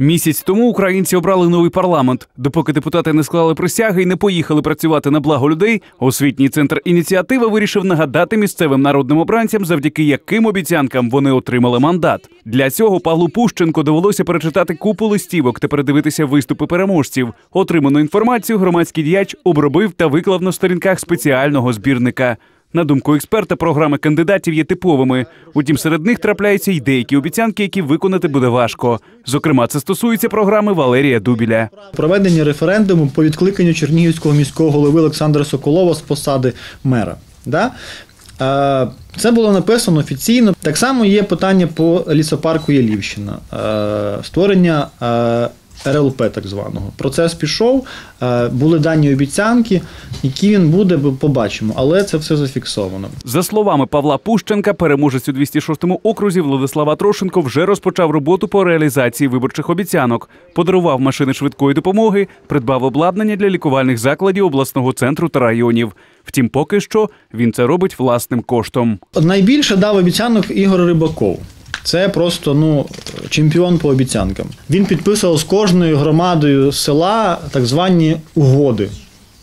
Місяць тому українці обрали новий парламент. Допоки депутати не склали присяги і не поїхали працювати на благо людей, освітній центр ініціатива вирішив нагадати місцевим народним обранцям, завдяки яким обіцянкам вони отримали мандат. Для цього Павлу Пущенко довелося перечитати купу листівок та передивитися виступи переможців. Отриману інформацію громадський діяч обробив та виклав на сторінках спеціального збірника. На думку експерта, програми кандидатів є типовими. Утім, серед них трапляються й деякі обіцянки, які виконати буде важко. Зокрема, це стосується програми Валерія Дубіля. Проведення референдуму по відкликанню Чернігівського міського голови Олександра Соколова з посади мера. Да? Це було написано офіційно. Так само є питання по лісопарку Ялівщина, створення РЛП так званого. Процес пішов, е, були дані обіцянки, які він буде, побачимо, але це все зафіксовано. За словами Павла Пущенка, переможець у 206-му окрузі Владислава Трошенко вже розпочав роботу по реалізації виборчих обіцянок. Подарував машини швидкої допомоги, придбав обладнання для лікувальних закладів обласного центру та районів. Втім, поки що він це робить власним коштом. Найбільше дав обіцянок Ігор Рибаков. Це просто ну, чемпіон по обіцянкам. Він підписував з кожною громадою села так звані угоди.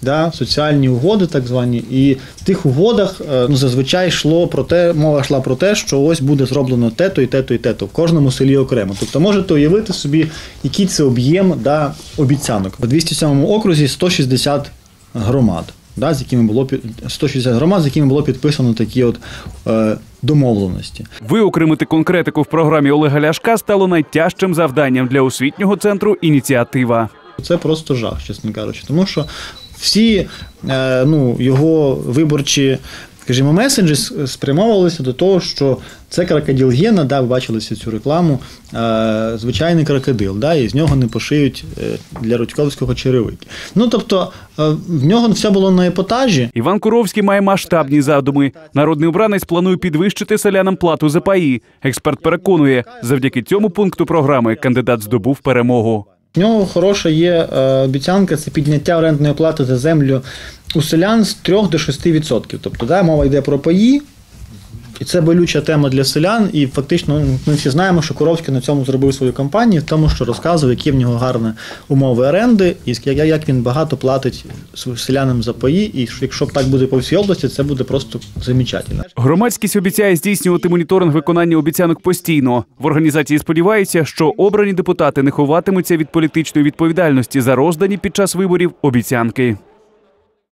Да, соціальні угоди, так звані, і в тих угодах е, ну, зазвичай йшло про те, мова йшла про те, що ось буде зроблено те-то і те-то і те-то в кожному селі окремо. Тобто можете уявити собі, який це об'єм да, обіцянок. В 207 окрузі 160 громад, да, з якими було під- 160 громад, з якими було підписано такі от е, домовленості. Виокремити конкретику в програмі Олега Ляшка стало найтяжчим завданням для освітнього центру ініціатива. Це просто жах, чесно кажучи. Тому що всі е, ну, його виборчі, скажімо, меседжі спрямовувалися до того, що це крокодил Гена, да, ви бачили цю рекламу, е, звичайний крокодил, да, і з нього не пошиють е, для Рудьковського черевики. Ну тобто е, в нього все було на епатажі. Іван Куровський має масштабні задуми. Народний обранець планує підвищити селянам плату за паї. Експерт переконує, завдяки цьому пункту програми кандидат здобув перемогу. В нього хороша є е, обіцянка це підняття орендної плати за землю у селян з 3 до 6%. Тобто, да, мова йде про паї, і це болюча тема для селян. І фактично ну, ми всі знаємо, що Коровський на цьому зробив свою кампанію, тому, що розказував, які в нього гарні умови оренди, і як- він багато платить селянам за паї. І що якщо так буде по всій області, це буде просто замечательно. Громадськість обіцяє здійснювати моніторинг виконання обіцянок постійно. В організації сподіваються, що обрані депутати не ховатимуться від політичної відповідальності за роздані під час виборів обіцянки.